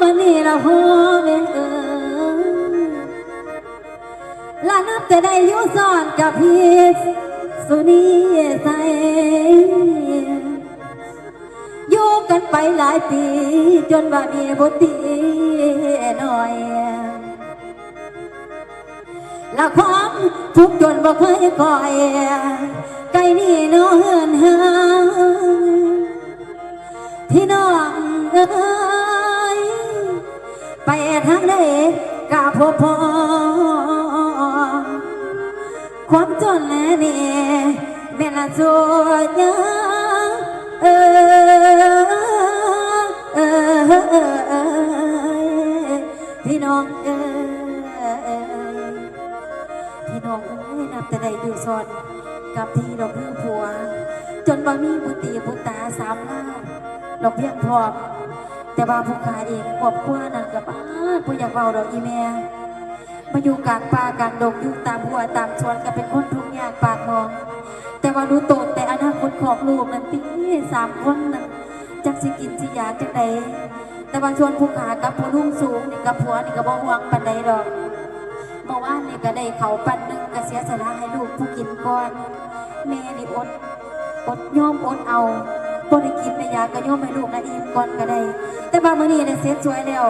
วันนี้เราพอแม่เอ๋ยลานับจะได้อยู่ซ่อนกับพี่สุนีใสอยู่กันไปหลายปี จนว่ามีบุตรีหน่อยละความทุกข์จนบ่เคยคอยไกลนี่น้องเฮือนหาพี่น้องเอ้ย ไปทางใดกะพบพอความจนและนี่แม่ละสวยยังเออเออเออเออพี่น้องเอ้ยพี่น้องเอ้ยนับแต่ใดอยู่ซอนกับที่ดอกพื่อผัว จนบ่มีบุตรีบุตตาสามล้านดอกเพียงพร้อมแต่ว่าผู้ขาเองครอบครัวนั่นกับ บ้านผู้อยากเบาดอกอีแม่มาอยู่กลางป่ากลางดงอยู่ตามหัวตามชวนก็เป็นคนทุกข์ยากปากมอง แต่ว่ารู้โตแต่อนาคตของลูกนั้นตีสามคนนั้นจักสิกินสิยาจังใดแต่ว่าชวนผู้ขากับผู้ลุ่มสูงนี่กับผัวนี่ก็บ่ห่วงปานใดดอกเมื่อวานนี่ก็ได้เขาปันหนึ่งก็เสียสละให้ลูกผู้กินก่อนแม่นี่อดอดย่อมอดเอาบ่ได้กินในยาก็ย่อมให้ลูกนะอิ่มก่อนก็ได้ แต่บางมื้อนี้ได้เสร็จสวยแล้ว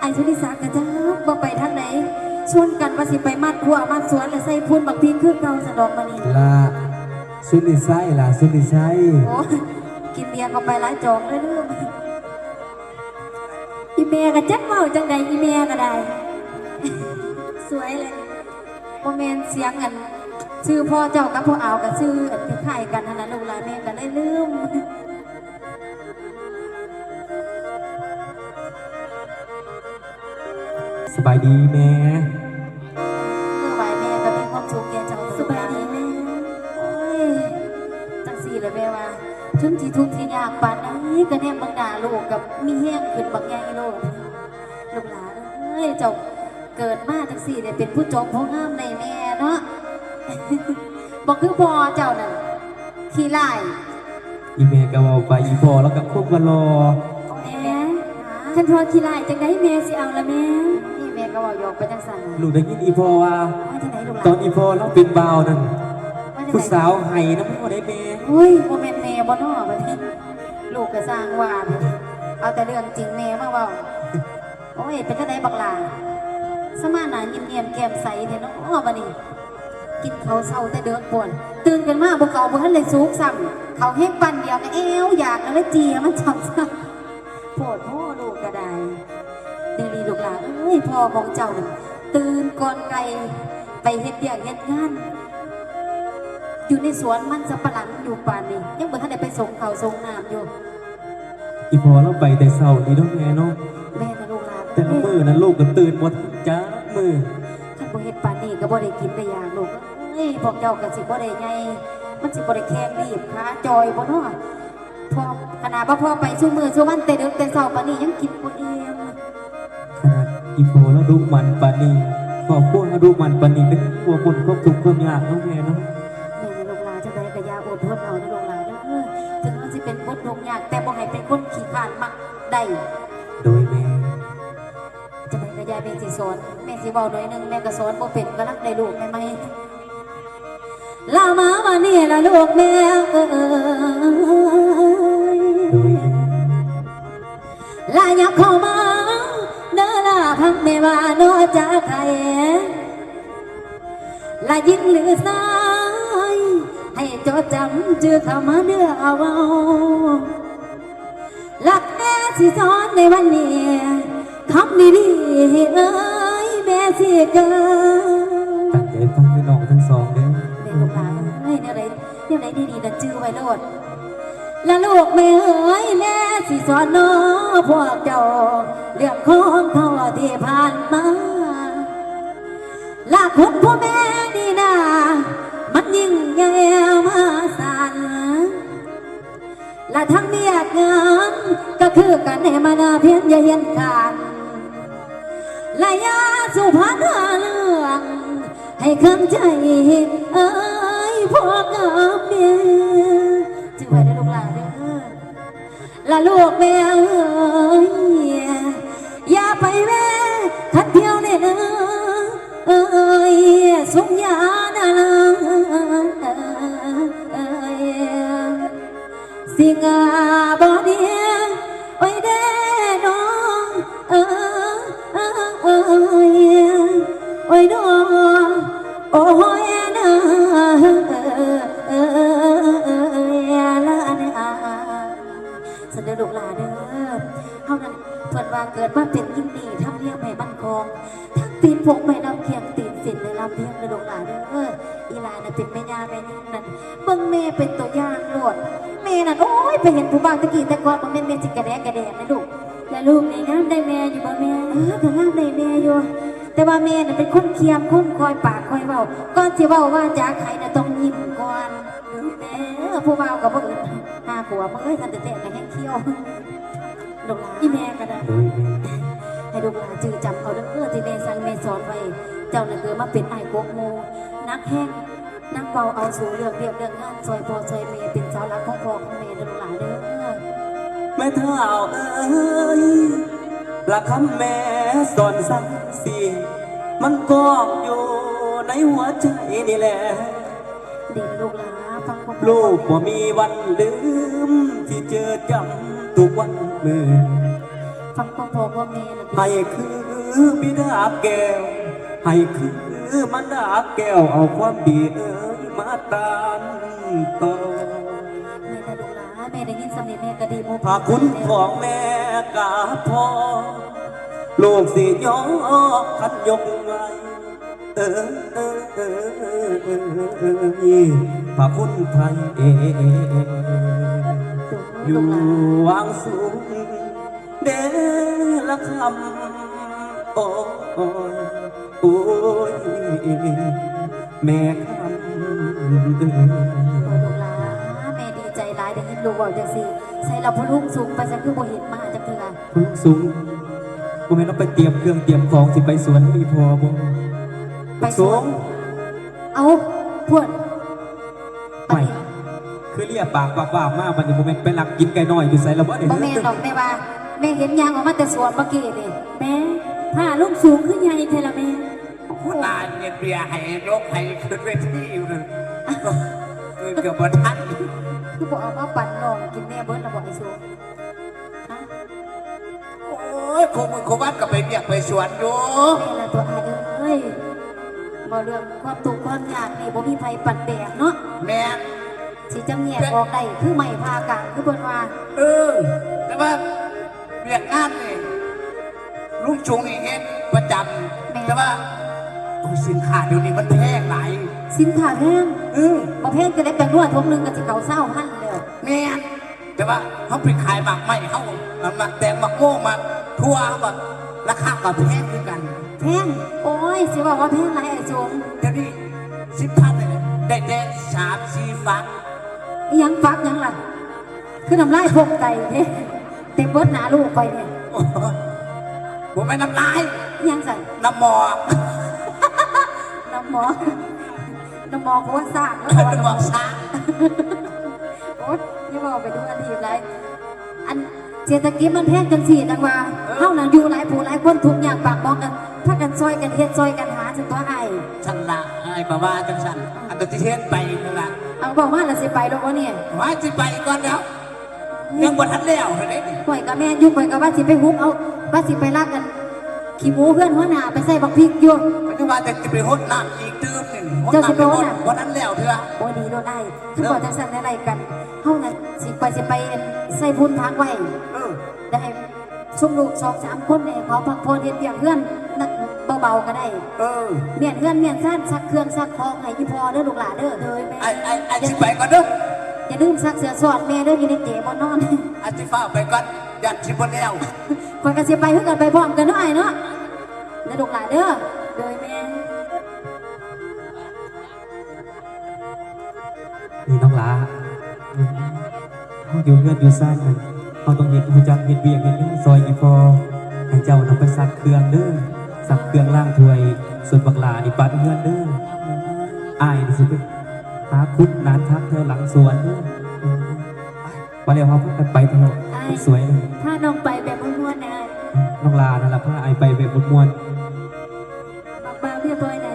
ไอ้สุนิสาก็จ้าบ่ไปทางไหนชวนกันว่าสิไปมัดหัวมัดสวนแล้วใส่พุ่นบักพีคือเก่าสะดอกมานี่ลาสุนิไซล่ะสุนิไซโอ้กินเบียร์เข้าไปหลายจอกเลยลืมอีเมียก็จักเว้าจังใดอีเมียก็ได้ สวยเลยโมเมนเสียงอันชื่อพ่อเจ้ากับพ่อเอาวกับชื่ออันคล้ายๆกันนั่นนะลูกหลานแม่ก็เลยลืม สบายดีแม่เมื่อไหวแม่ก็มีความสุขแก่เจ้าสบายดีแม่โอ้ยจังสี่เลยแม่ว่าถึงที่ทุกข์ที่ยากปานนี้ก็แนมบังดาลูกกับมีแห้งขึ้นบักใหญ่โลดลูกหลานเอ้ยเจ้าเกิดมาจังสี่เนี่ยเป็นผู้จบผู้งามในแม่เนาะบอกคือพ่อเจ้านั่นขี้ไล่อีเมก็บอกไปอีพอแล้วก็ควบมารอแม่ท่านพ่อขี้ไล่จังได้แม่สิเอาละแม่นี่แม่ ก็บอกโยกไปจังสันลูกได้ยินอีพอว่า ว่าจะไหนลูกหลานตอนอีพอเราเป็นบ่าวนั่นว่าจะผู้ไหนสาวไห้น้ำพ่อได้แม่เฮ้ยโมเมนต์แม่บ่นอบัดนี้ลูกก็สร้างว่าบัดนี้เอาแต่เรื่องจริงแม่มาเว้าโอ้ยเป็นจังไดบักหลาสมาหนายิ้มเงียมๆแก้มใสเถอะเนาะบัดนี้ กินเขาวเศร้าแต่เดือกป่วนตื่นกันมาบ่เก่าบ่ทันเลยสุกซ้ำเขาแห้งปันเดียวก็เอวอยากแล้วเจียมันจับซ้ำโปรดพ่ ยพ่อของเจ้าน่ะตื่นก่อนไกลไปเฮ็ดเดียกเฮ็ดงาน อยู่ในสวนมันสับปะหลังอยู่ป่านนี้ยังบ่ทันได้ไปส่งเขาวส่งน้ำอยู่ อีพอเราไปแต่เช้านี่เน้องแม่เนาะแม่นะลูกหลานแต่ละมือนั้นลูกก็ตื่นหมดจ้ามือคันบ่เฮ็ดป่านนี้ก็บ่ได้กินได้อยางลูกเอ้ยพวกเจ้าก็สิบ่ได้ไงมันสิบ่ได้แข็งรีบขาจอยบ่เนาะพอขนาดว่าพ่อไปซุมื้อซุวันแต่ดึกแต่เช้าป่านนี้ยังกินบ่อิ่มขนาด อีพอเราดุมันปานนี้ครอบครัวเราดุมันปานนี้เป็นครัวคนครอบทุกข์ความยากเน้องแม่เนาะแม่นะลูกหลานจังไดก็อย่าอดทนเอานะลูกหลานเด้อถึงมันสิเป็นคนทุกข์ยากแต่บ่ให้เป็นคนขี้ขลาดมักได้โดยแม่จะไปกระยายเป็นสิสอนแม่สิบอกหน่อยหนึงแม่ก็สอนบ่เป็นก็รักได้ลูกแม่ไหมลามาวันนี้ละลูกแม่เอ้ยโดยแม่ลาอยากเข้ามาเด้อลาพักแม่ว่าโนจากใครลายิงหรือสาย ให้จดจำชื่อเข้ามาเด้อเอาเว้ารักแม่สิสอนในวันนี้คำดีๆเอ้ยแม่สิเกิดตั้งใจฟังพี่น้องทั้งสองเด้อเด็กลูกหลานเฮ้ยเนี่ยไหนเนี่ยไหนดีๆนั่นจื้อไว้โลด และลูกแม่เอ้ยแม่สิสอนน้องพวกเจ้าเรื่องของเขาที่ผ่านมาลาคุณพ่อแม่นี่นามันยิ่งใหญ่มาสันและทั้งเมียกงานก็คือกันให้มานาเพียงอย่าเห็นกันและยาสุภาพเรื่องให้คำใจเอ้ยพ่อกับแม่จึงไว้ ละลูกแม่เอ้ยอย่าไปแม่ทันเที่ยวเนื้ยเอ้ยสุง ลูกหลานเด้อเฮานั้นเพิ่นว่าเกิดมาเป็นยิ่งดีทำเลี้ยงแม่มั่นคงทั้งตีนพกแม่น้ำเคียงตีนสินในลำเพียงในลูกหลานเด้ออีหลานน่ะเป็นแม่ย่าแม่ยิ่งนั่นเบิ่งแม่เป็นตัวอย่างโลดแม่นั่นโอ้ยไปเห็นผู้บ่าวตะกี้แต่ก่อนบ่แม่นแม่สิกระแดกกระแดกนะลูกแล้วลูกนี่งามได้แม่อยู่บ่แม่เออก็งามได้แม่อยู่แต่ว่าแม่น่ะเป็นคนเคียมคนคอยปากคอยเว้าก่อนสิเว้าว่าจาไข่น่ะต้องยิ้มก่อนแม่ผู้บ่าวก็บ่อื่นหาผัวบ่เอ้ยทันแต่แต่ก็แห้ง เคี้ยวลูกหลานอีแม่ก็ได้ให้ลูกหลานจือจำเอาเด้อที่แม่สั่งแม่สอนไว้ เจ้าน่ะเกิดมาเป็นไอ้ายกกหมู่นักแห้งนักเบาเอาสู่เรื่องเรียบเรื่องงานซอยพอซอยแม่เป็นเสาหลักของพ่อของแม่ดอลูกหลานเด้อแม่เท่าเอ้ยหลักคำแม่สอนสั่งสีมันก็อยู่ในหัวใจนี่แหละเด็กลูกหลาน ลูกบ่มีวันลืม ที่เจอจำทุกวันเมื่อฟังความพ่อความแม่นะให้คือบิดาแก้ว ให้คือมันดาแก้วเอาความดีเอ้ยมาตามต่อแม่นะลูกหลาแม่ได้ยินสำเนียงแม่ก็ดีโมพระคุณของแม่กาพอลูกสิยอคันยกไว้เออเออ พระคุณไทยเองอยู่วางสูงเดละคำโอ้ยโอ้ยแม่คำลูกหลานแม่ดีใจหลายได้ยินลูกบอกจังสิใส่เราพลุงสูงไปซะคือบ่เห็นมาจังเถื่อคุณสูงบ่แม่นเราไปเตรียมเครื่องเตรียมของสิไปสวนมีพอบ่ไปสสูวงน ไปคือเรียกปากปากว่ามาบัดนี้บ่แม่นไปลักกินไก่น้อยอยู่ไสแล้วบ่บ่แม่นดอกแม่ว่าแม่เห็นยางออกมาแต่สวนเมื่อกี้นี่แม่ผ้าลูกสูงขึ้นใหญ่เทละแม่ผู้ตายเนี่ยเบียร์ให้ยกให้ขึ้นเวทีอยู่เลยเงินเกือบบทันคือบ่เอามาปั่นน้องกินแม่เบิดแล้วบ่ให้สูงฮะโอ้ยคงมึงคงวัดก็ไปเรียกไปสวนอยู่แม่ละตัวอายเอ้ยบ่เรื่องความทุกข์ความยากนี่บ่มีไผปั่นแบกเนาะ แม่สิจำแยกออกได้คือไม่พากลางคือเพิ่นว่าเออ แต่ว่าเบียกงานนี่ลุงชุงนี่เฮ็ดประจำแต่ว่าโอ้ยสินค้าเดี๋ยวนี้มันแพงหลายสินค้าแพงเออบ่แพงจะได้แปลงนวดทงหนึงก็สิเก่าเศร้าหั่นแล้วแม่นแต่ว่าเขาไปขายหมากไม้เขามันมาแตงหมากโม่มาทั่วเขาแบบราคาก็แพงคือกันแพงโอ้ยสิบอกว่าแพงหลายไอ้สงเดี๋ยวนี้สิบพันเลยได้แต่สามสี่ ฟักอีหยังฟักหยังล่ะคือน้ำลายพกไตเด้เต็มเบิดหน้าลูกไปเนี่ยโอ้โหผมไม่น้ำลายอีหยังสั่นน้ำหมอกน้ำหมอน้ำหมอโคตรซ่าแล้วน้บอกำหมอกซาโอ๊ยอย่าบอกไปดูอันทีไรอันเศรษฐกิจมันแพงจังสี่จังว่าเฮานั่นอยู่หลายผู้หลายคนทุกอย่างปากบอกกันถ้ากันซอยกันเฮ็ดซอยกันหาจนตัวไอ้ ฉันละไอ้บ้าว่าจังฉันอันตัวที่เทศไปนั่นละ เอาบอกว่าเราสิไปดอกวะเนี่ยว่าจะไปก่อนแล้วยังบ่ทันแล้วเห็นไหมข่อยกับแม่อยุ่ข่อยกับว่าสิไปฮุบเอาว่าสิไปลากกัน ขี้หมูเพื่อนหัวหน้าไปใส่บักพริกอยู่มันก็ว่าจะจะไปหดน้ำอีกตื้มหนึ่งหดเจ้าสิน้ำไปไปหหดดน่ะวันนั้นแล้วเถอะโอ้ดีโดนได้คือบอกจังสันอะไรกันเฮาน่ะสิไปสิไปใส่พุนทางไว้เออได้ซุ่มลูกสองสามคนเนี่ยเขาพักผ่อนเฮ็ดเบียกเพื่อนนัก เบาๆก็ได้ เออเมียนเพื่อนเมียนซ่านซักเครื่องซักของให้ยี่พอเด้อลูกหลานเด้อเด้อแม่ไอ้ไอ้ไอ้ที่ไปก่อนเด้ออย่าลืมซักเสื้อสอดแม่เด้ออยู่ในเก๋บ่นอนไอ้ที่ฟ้าไปก่อนยันที่บนแล้วคนก็สิไปคือกันไปพร้อมกันเนาะไอ้เนาะเด้อลูกหลานเด้อเด้อแม่นี่น้องหลาเขาอยู่เงินอยู่ซ่านกันเขาต้องเห็นผู้จักเห็นเบียงเห็นเงินซอยอีพอให้เจ้านำไปซักเครื่องเด้อ สับเครื่องล่างถวย ส่วนบักลานี่ปัดเงินเด้ออายดิสิเด้อหาคุดนานทักเธอหลังสวนเด้อมาเร็วครับกันไปเถอะสวยเลยถ้าน้องไปแบบม้วนๆนะน้องลานั่นแหละพาไอไปแบบม้วนๆบ้าเรียบร้อยนะ